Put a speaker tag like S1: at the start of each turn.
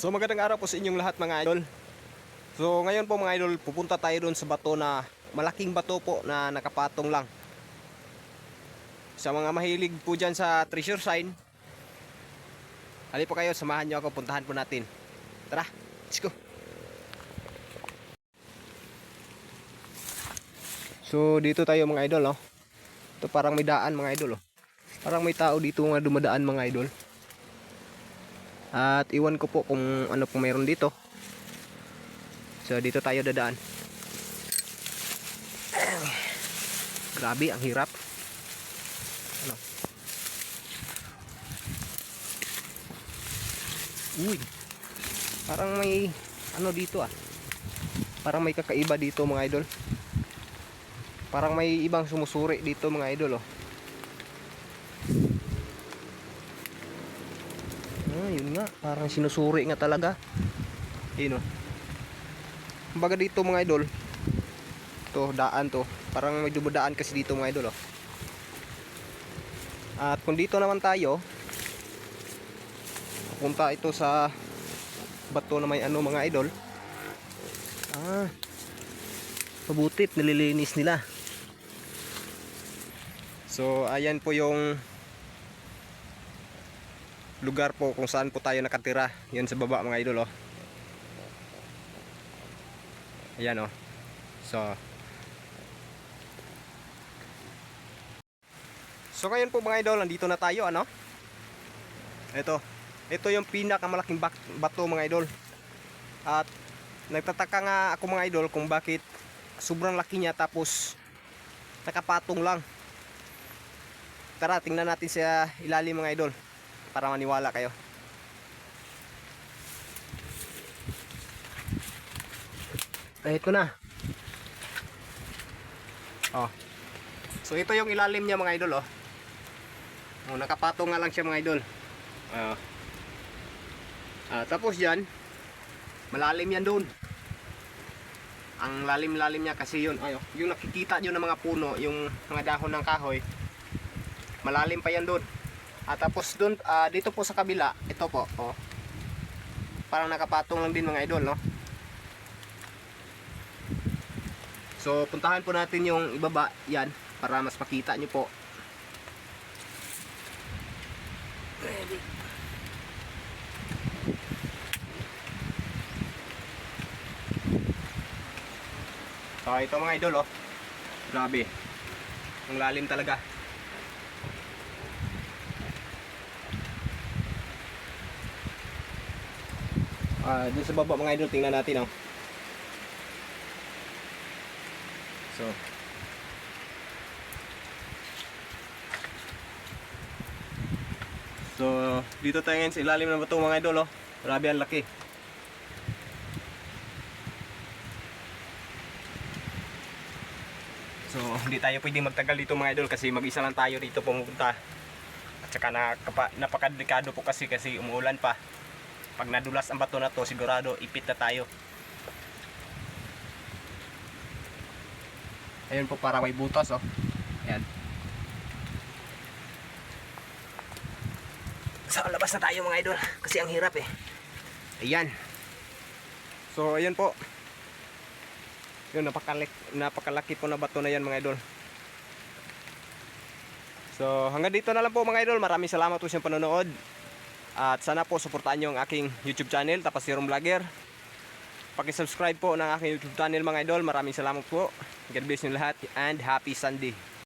S1: So magandang araw po sa inyong lahat mga idol. So ngayon po mga idol, pupunta tayo doon sa bato na malaking bato po na nakapatong lang. Sa mga mahilig po dyan sa treasure sign, hali kayo, samahan nyo ako, puntahan po natin. Tara, let's go. So dito tayo mga idol, oh. Ito parang may daan mga idol, oh. Parang may tao dito nga dumadaan mga idol. At iwan ko po kung ano pong meron dito. So dito tayo dadaan. Grabe, ang hirap. Ano? Uy. Parang may ano dito ah. Parang may kakaiba dito mga idol. Parang may ibang sumusuri dito mga idol oh. Yun nga. Parang sinusuri nga talaga. Yun o. Kumbaga dito mga idol. To, daan to. Parang may dumadaan kasi dito mga idol o. At kung dito naman tayo, punta ito sa bato na may ano mga idol. Ah, mabutit, nililinis nila. So, ayan po yung lugar po kung saan po tayo nakatira. Yan sa baba mga idol oh. Ayan oh. So So ngayon po mga idol, nandito na tayo ano? Ito. Ito yung pinakamalaking bato mga idol. At nagtataka nga ako mga idol kung bakit sobrang laki niya tapos nakapatong lang. Tara, tingnan natin sa ilalim mga idol para maniwala kayo. Ay, ito na. Oh. So ito yung ilalim niya mga idol oh. Oh, nakapatong nga lang siya mga idol. Ah. Ah, tapos yan, malalim yan doon. Ang lalim-lalim niya kasi yun, ayo, yung nakikita nyo ng mga puno, yung mga dahon ng kahoy, malalim pa yan doon. At tapos doon, ah, dito po sa kabila, ito po, oh. Parang nakapatong lang din mga idol, no? So, puntahan po natin yung ibaba, yan, para mas makita nyo po. Ready. So, ito mga idol, oh. Grabe. Ang lalim talaga. Ah, dun sa baba mga idol, tingnan natin oh. So. So, dito tayo ngayon sa ilalim ng bato mga idol oh. Grabe ang laki. So, hindi tayo pwedeng magtagal dito mga idol kasi mag-isa lang tayo dito pumunta. At saka nakapa, napakadelikado po kasi kasi umuulan pa pag nadulas ang bato na to sigurado ipit na tayo. Ayun po para may butas oh. Ayan. Sa labas na tayo mga idol kasi ang hirap eh. Ayan. So ayan po. Yun napakalaki, napakalaki po na bato na yan mga idol. So hanggang dito na lang po mga idol. Maraming salamat po sa panonood at sana po suportahan nyo ang aking YouTube channel, Tapas Serum Vlogger. Paki-subscribe po ng aking YouTube channel mga idol. Maraming salamat po. God bless nyo lahat and happy Sunday.